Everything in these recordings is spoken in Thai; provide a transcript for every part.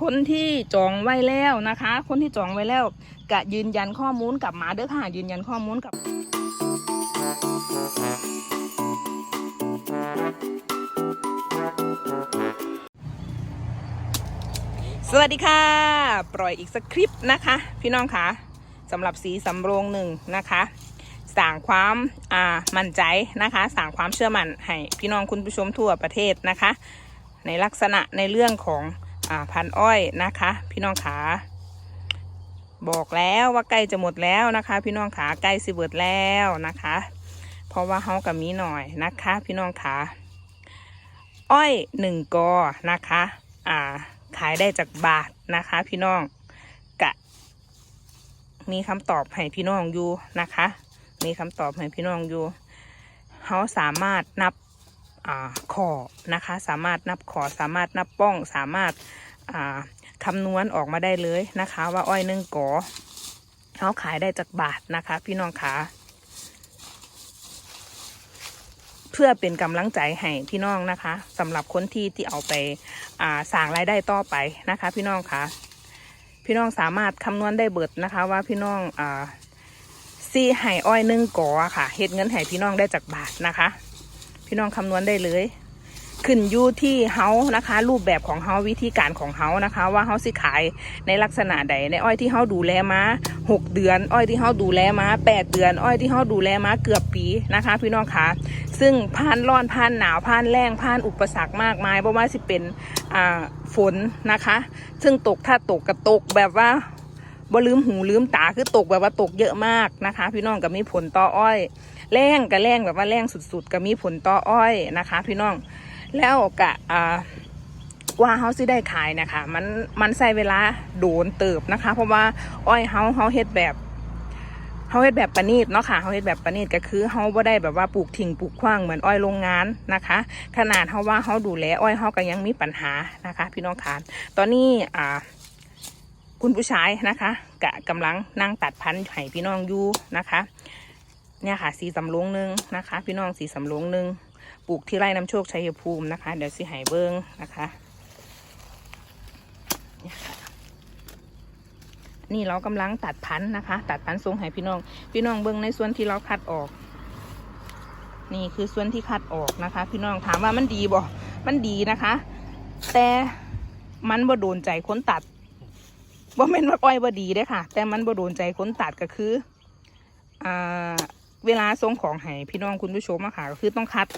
คนที่จองไว้แล้วนะคะ คนที่จองไว้แล้วกะยืนยันข้อมูลกลับมาเด้อค่ะ ยืนยันข้อมูลกับสวัสดีค่ะ ปล่อยอีกสักคลิปนะคะ พี่น้องคะสำหรับสีสำโรงหนึ่งนะคะสั่งความอ่ามั่นใจนะคะสั่งความเชื่อมั่นให้พี่น้องคุณผู้ชมทั่วประเทศนะคะ ในลักษณะในเรื่องของ อ่าพันอ้อยนะคะ พี่น้องขา บอกแล้วว่าใกล้จะหมดแล้วนะคะ พี่น้องขาใกล้สิเบิดแล้วนะคะ เพราะว่าเฮากับมีหน่อยนะคะ พี่น้องขาอ้อยหนึ่งกอนะคะ อ่า ขายได้จากบาทนะคะ พี่น้องกะ มีคำตอบให้พี่น้องอยู่นะคะ มีคำตอบให้พี่น้องอยู่เขาสามารถนับ ขอนะคะ สามารถนับขอสามารถนับป้องสามารถาคำนวณออกมาได้เลยนะคะ ว่าอ้อยหนึ่งกอเขาขายได้จากบาทนะคะ พี่น้องคะเพื่อเป็นกำลังใจให้พี่น้องนะคะสำหรับคนที่ที่เอาไปาสร้างรายได้ต่อไปนะคะ พี่น้องคะพี่น้องสามารถคำนวณได้เบิดนะคะ ว่าพี่น้องอ่าซีไห่อ้อยหนึ่งกอค่ะเฮ็ดเงินให้พี่น้องได้จากบาทนะคะ พี่น้องคำนวณได้เลย ขึ้นอยู่ที่เฮานะคะ รูปแบบของเฮาวิธีการของเฮานะคะ ว่าเฮาสิขายในลักษณะใดในอ้อยที่เฮาดูแลมาหกเดือน อ้อยที่เฮาดูแลมาแปดเดือน อ้อยที่เฮาดูแลมาเกือบปีนะคะ พี่น้องคะซึ่งผ่านร้อนผ่านหนาวผ่านแรงผ่านอุปสรรคมากมายเพราะว่าสิเป็นอ่าฝนนะคะ ซึ่งตกถ้าตกกระตกแบบว่าบ่ลืมหูลืมตาคือตกแบบว่าตกเยอะมากนะคะ พี่น้องก็มีผลต่ออ้อย แรงกับแรงแบบว่าแรงสุดๆก็มีผลต่ออ้อยนะคะ พี่น้องแล้วกะอ่าว่าเฮาสิได้ขายนะคะมันมันใช้เวลาโดนเติบนะคะ เพราะว่าอ้อยเฮาเฮาเฮ็ดแบบเฮาเฮ็ดแบบประณีตเนาะค่ะเฮาเฮ็ดแบบประณีตก็คือเฮาบ่ได้แบบว่าปลูกทิ้งปลูกขว้างเหมือนอ้อยโรงงานนะคะ ขนาดเฮาว่าเฮาดูแลอ้อยเฮาก็ยังมีปัญหานะคะ พี่น้องคะตอนนี้อ่าคุณผู้ชายนะคะกะกำลังนั่งตัดพันธุ์ให้พี่น้องอยู่นะคะ เนี่ยค่ะ สีสำโรงหนึ่งนะคะ พี่น้องสีสำโรงหนึ่งปลูกที่ไร่น้ำโชคชัยภูมินะคะ เดี๋ยวสิหายเบิ้งนะคะเนี่ยค่ะนี่เรากำลังตัดพันธุ์นะคะ ตัดพันธุ์ทรงให้พี่น้อง พี่น้องเบิ้งในส่วนที่เราคัดออก นี่คือส่วนที่คัดออกนะคะ พี่น้องถามว่ามันดีบ่ มันดีนะคะ แต่มันบ่โดนใจคนตัดบ่แม่นว่าอ้อยบ่ดีเด้ค่ะ แต่มันบ่โดนใจคนตัดก็คืออ่า เวลาส่งของให้พี่น้องคุณผู้ชมอะค่ะก็คือต้องคัด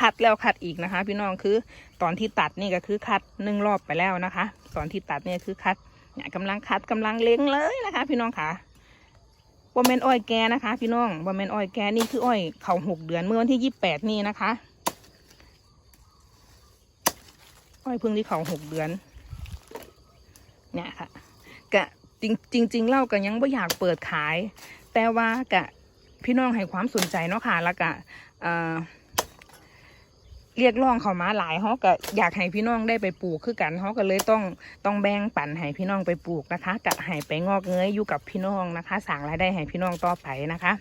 คัดแล้วคัดอีกนะคะ พี่น้องคือตอนที่ตัดนี่ก็คือคัดหนึ่งรอบไปแล้วนะคะ ตอนที่ตัดเนี่ยคือคัดเนี่ยกำลังคัดกำลังเล้งเลยนะคะ พี่น้องค่ะบ่แม่นอ้อยแกนะคะ พี่น้องบ่แม่นอ้อยแกนี่คืออ้อยเขาหกเดือนเมื่อวันที่ยี่แปดนี่นะคะ อ้อยเพิ่งที่เขาหกเดือน เนี่ยค่ะกะจริงจริงเล่าก็ยังไม่อยากเปิดขาย แต่ว่ากะ พี่น้องให้ความสนใจเนาะค่ะ แล้วกะเรียกร้องเขามาหลายเขาก็อยากให้พี่น้องได้ไปปลูกคือกันเขาก็เลยต้องต้องแบ่งปันให้พี่น้องไปปลูกนะคะกะให้ไปงอกเงยอยู่กับพี่น้องนะคะสั่งรายได้ให้พี่น้องต่อไปนะคะ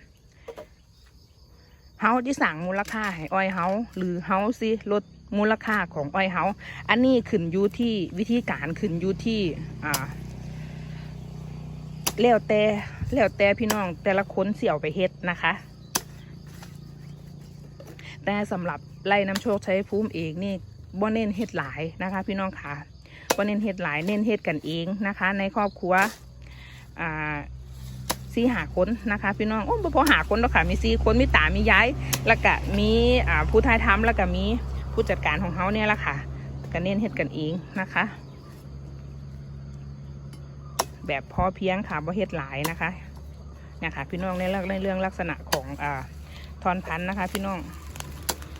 เฮาที่สั่งมูลค่าให้อ้อยเฮาหรือเฮาสิลดมูลค่าของอ้อยเฮาอันนี้ขึ้นอยู่ที่วิธีการขึ้นอยู่ที่อ่า แล้วแต่แล้วแต่พี่น้องแต่ละคนเสี่ยวไปเฮ็ดนะคะ แต่สำหรับไล่น้ำโชคใชัยภูมิเองนี่บ่เน้นเฮ็ดหลายนะคะ พี่น้องค่ะบ่เน้นเฮ็ดหลายเน้นเฮ็ดกันเองนะคะ ในครอบครัวอ่าสี่หาคนนะคะ พี่น้องโอ้บ่พอหาคนหรอกค่ะมีสี่คนมีตามีย้ายแล้วก็มีอ่าผู้ทายทำแล้วก็มีผู้จัดการของเขาเนี่ยแหละค่ะก็เน้นเฮ็ดกันเองนะคะ แบบพอเพียงค่ะบ่เฮ็ดหลายนะคะเนี่ยค่ะพี่น้องในเรื่องในเรื่องลักษณะของอ่าทอนพันธุ์นะคะ พี่น้อง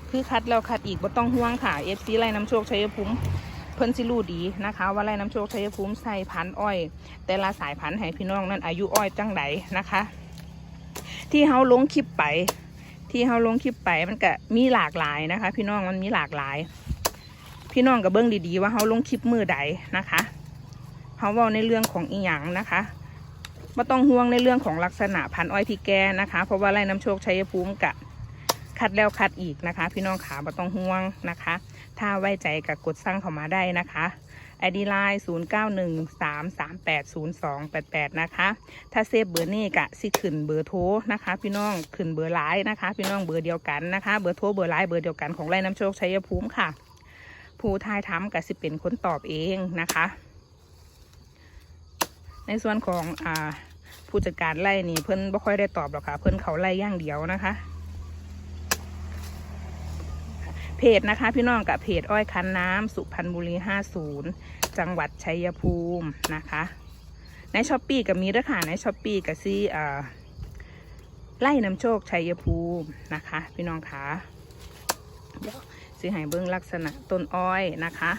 คือคัดแล้วคัดอีกบ่ต้องห่วงค่ะ FC ไร่น้ำโชคชัยภูมิเพิ่นสิรู้ดีนะคะ ว่าไร่น้ำโชคชัยภูมิใส่พันธุ์อ้อย แต่ละสายพันธุ์ให้พี่น้องนั่นอายุอ้อยจังไดนะคะ ที่เฮาลงคลิปไป ที่เฮาลงคลิปไปมันก็มีหลากหลายนะคะ พี่น้องมันมีหลากหลาย พี่น้องก็เบิ่งดีๆ ว่าเฮาลงคลิปมือใดนะคะ เขาเว่าในเรื่องของอีหยังนะคะไม่ต้องห่วงในเรื่องของลักษณะพันอ้อยที่แก่นะคะ เพราะว่าไร่น้ำโชคชัยภูมิกะคัดแล้วคัดอีกนะคะ พี่น้องขาไม่ต้องห่วงนะคะ ถ้าไว้ใจกับกดสั่งเข้ามาได้นะคะไอดีไลน์0913380288นะคะ ถ้าเซฟเบอร์นี่กะสิขึ้นเบอร์โทรนะคะ พี่น้องขึ้นเบอร์ไลน์นะคะ พี่น้องเบอร์เดียวกันนะคะ เบอร์โทรเบอร์ไลน์เบอร์เดียวกันของไร่น้ำโชคชัยภูมิค่ะ ผู้ทายทำกะสิเป็นคนตอบเองนะคะ ในส่วนของอ่าผู้จัดการไล่นี่เพิ่นไม่ค่อยได้ตอบหรอกค่ะ เพิ่นเขาไล่ย่างเดียวนะคะ เพจนะคะ พี่น้องกับเพจอ้อยคันน้ำสุพรรณบุรี50จังหวัดชัยภูมินะคะ ในช้อปปี้กับมีด้วยค่ะในช้อปปี้กับซีอ่าไล่น้ำโชคชัยภูมินะคะ พี่น้องคะเดี๋ยวสิให้เบิ้งลักษณะต้นอ้อยนะคะ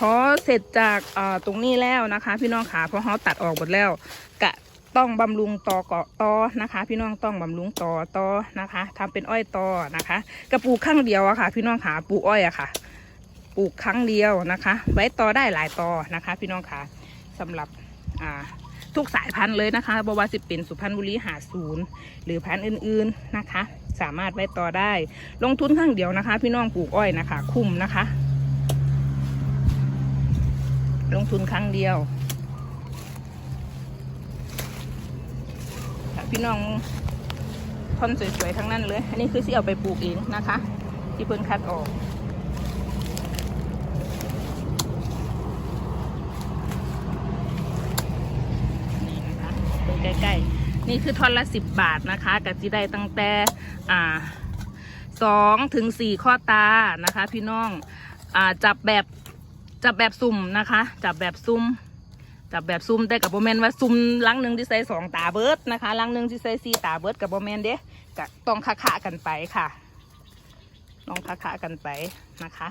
พอเสร็จจากตรงนี้แล้วนะคะ พี่น้องขาพอเขาตัดออกหมดแล้วกะต้องบำรุงตอเกาะตอนะคะ พี่น้องต้องบำรุงตอตอนะคะทำเป็นอ้อยตอนะคะกระปลูกครั้งเดียวอะค่ะ พี่น้องขาปลูกอ้อยอะค่ะ ปลูกครั้งเดียวนะคะ ไว้ตอได้หลายตอนะคะ พี่น้องขาสำหรับอ่าทุกสายพันธุ์เลยนะคะบวาสิเป็นสุพรรณบุรีหาศูนย์หรือพันธุ์อื่นๆนะคะ สามารถไว้ต่อได้ ลงทุนครั้งเดียวนะคะ พี่น้องปลูกอ้อยนะคะ คุ้มนะคะ ลงทุนครั้งเดียวพี่น้องท่อนสวยๆทั้งนั้นเลย อันนี้คือที่เอาไปปลูกเองนะคะ ที่เพิ่นคัดออก นี่นะคะดูใกล้ๆ นี่คือท่อนละสิบบาทนะคะกับจีได้ตั้งแต่อ่าสองถึงสี่ข้อตานะคะ พี่น้องอ่าจับแบบ จับแบบซุ่มนะคะ จับแบบซุ่มจับแบบซุ่มแต่กับโบแมนว่าซุ่มลังหนึ่งที่ใส่สองตาเบิร์ดนะคะลังหนึ่งที่ใส่สี่ตาเบิร์ดกับโบแมนเด้กะต้องคะคะกันไปค่ะลองคะคะกันไปนะคะ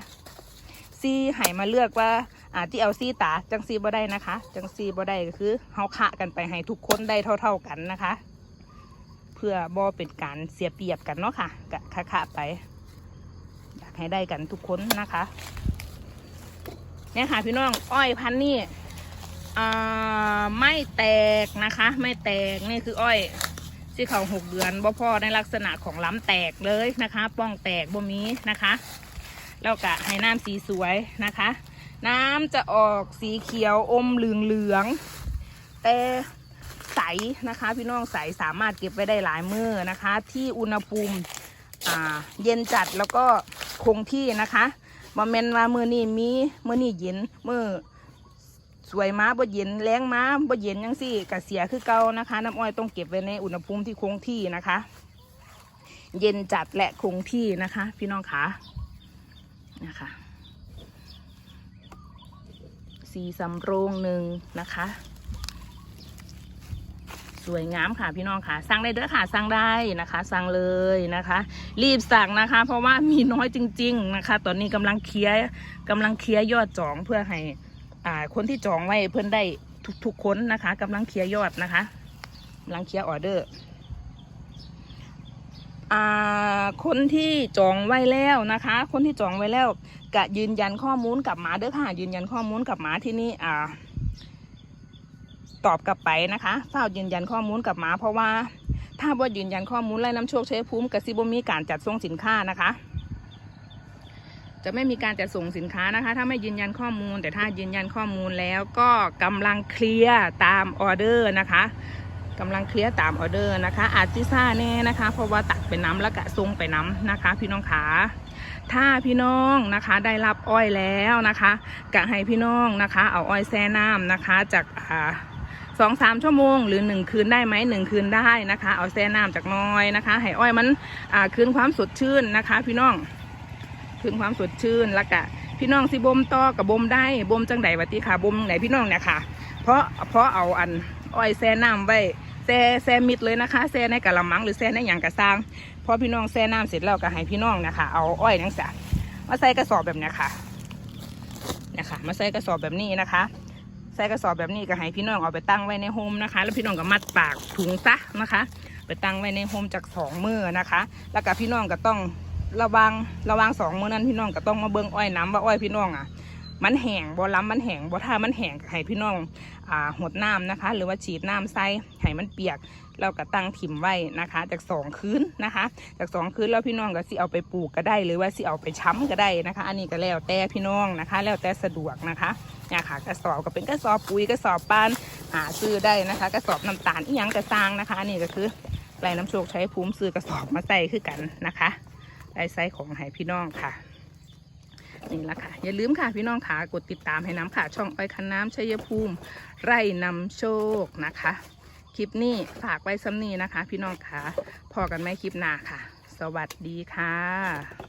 ซีให้มาเลือกว่าอ่าที่เอาซีตาจังซีบ่ได้นะคะ จังซีบ่ได้ก็คือเฮาคะกันไปให้ทุกคนได้เท่า ๆกันนะคะ เพื่อบ่เป็นการเสียเปรียบกันเนาะค่ะกะคะคะไป อยากให้ได้กันทุกคนนะคะ เนี่ยค่ะพี่น้องอ้อยพันนี่ไม่แตกนะคะ ไม่แตกนี่คืออ้อยที่เขาหกเดือนบ่พ่อในลักษณะของล้ำแตกเลยนะคะ ป้องแตกบ่มีนะคะแล้วก็ให้น้ำสีสวยนะคะ น้ำจะออกสีเขียวอมเหลืองเหลืองแต่ใสนะคะ พี่น้องใสสามารถเก็บไว้ได้หลายมือนะคะ ที่อุณหภูมิเย็นจัดแล้วก็คงที่นะคะ บ่แม่นว่ามือนี่มีมือนี่เย็นมือสวยม้าบ่เย็นแรงม้าบ่เย็นยังสี่กะเสียคือเก่านะคะ น้ำอ้อยต้องเก็บไว้ในอุณหภูมิที่คงที่นะคะ เย็นจัดและคงที่นะคะ พี่น้องคะนะคะสีสำโรงหนึ่งนะคะ วยงามค่ะพี่น้องค่ะ สั่งได้เด้อค่ะ สั่งได้นะคะ สั่งเลยนะคะ รีบสั่งนะคะ เพราะว่ามีน้อยจริง ๆนะคะ ตอนนี้กำลังเคลียร์กำลังเคลียร์ยอดจองเพื่อให้อ่าคนที่จองไว้เพื่อนได้ทุกๆคนนะคะกำลังเคลียร์ยอดนะคะกำลังเคลียร์ออเดอร์อ่าคนที่จองไว้แล้วนะคะ คนที่จองไว้แล้วกะยืนยันข้อมูลกับหมาเด้อค่ะ ยืนยันข้อมูลกับหมาที่นี่อ่า ตอบกลับไปนะคะเฝ้ายืนยันข้อมูลกลับมา เพราะว่าถ้าว่ายืนยันข้อมูลไล่น้ำโชคใช้ภูมิกสิบมีการจัดส่งสินค้านะคะ จะไม่มีการจัดส่งสินค้านะคะ ถ้าไม่ยืนยันข้อมูล แต่ถ้ายืนยันข้อมูลแล้วก็กำลังเคลียร์ตามออเดอร์นะคะกำลังเคลียร์ตามออเดอร์นะคะ อาจจะซ่าแน่นะคะ เพราะว่าตักไปน้ำแล้วก็ส่งไปน้ำนะคะ พี่น้องขาถ้าพี่น้องนะคะได้รับอ้อยแล้วนะคะกะให้พี่น้องนะคะ เอาอ้อยแช่น้ำนะคะ จากอ่า สองสามชั่วโมง หรือหนึ่งคืนได้ไหมหนึ่งคืนได้นะคะ เอาแช่น้ำจากน้อยนะคะให้อ้อยมันอ่าคืนความสดชื่นนะคะ พี่น้องคืนความสดชื่นแล้วก็พี่น้องสิบ่มต่อกับบ่มได้บ่มจังใดวะติค่ะบ่มไหนพี่น้องเนี่ยค่ะ เพราะเพราะเอาอันอ้อยแช่น้ำไว้แช่แช่มิดเลยนะคะแช่ในกะละมังหรือแช่ในหยางกระซางพอพี่น้องแช่น้ำเสร็จแล้วก็ให้พี่น้องนะคะ เอาอ้อยนังสะมาใส่กระสอบแบบเนี้ยค่ะเนี่ยค่ะมาใส่กระสอบแบบนี้นะคะ ส่กระสอบแบบนี้ก็ให้พี่น้องเอาไปตั้งไว้ในโฮมนะคะ แล้วพี่น้องก็มัดปากถุงซะนะคะ ไปตั้งไว้ในโฮมจากสองมือนะคะ แล้วก็พี่น้องก็ต้องระวังระวังสองมือนั้นพี่น้องก็ต้องมาเบิ้งอ้อยน้ำว่าอ้อยพี่น้องอะมันแห้งบ่ล้ำมันแห้งบ่ถ้ามันแห้งให้พี่น้องอ่าหดน้ำนะคะ หรือว่าฉีดน้ำใส่ให้มันเปียกแล้วก็ตั้งถิ่มไว้นะคะ จากสองคืนนะคะ จากสองคืนแล้วพี่น้องก็สิเอาไปปลูกก็ได้ หรือว่าสิเอาไปช้ำก็ได้นะคะ อันนี้ก็แล้วแต่พี่น้องนะคะ แล้วแต่สะดวกนะคะ เนี่ยค่ะกระสอบก็เป็นกระสอบปุ๋ยกระสอบปานหาซื้อได้นะคะ กระสอบน้ำตาลอีหยังกระซางนะคะนนี้ก็คือไรน้ำโชคใช้ภูมิซื้อกระสอบมาใส่คือกันนะคะได้ไซส์ของให้พี่น้องค่ะนี่ละค่ะ อย่าลืมค่ะพี่น้องค่ะกดติดตามให้น้ำค่ะ ช่องอ้อคันน้ำชัยภูมิ ไร่นำโชคนะคะ คลิปนี้ฝากไว้ซ้ำนี้นะคะ พี่น้องค่ะพอกันไหมคลิปหน้าค่ะ สวัสดีค่ะ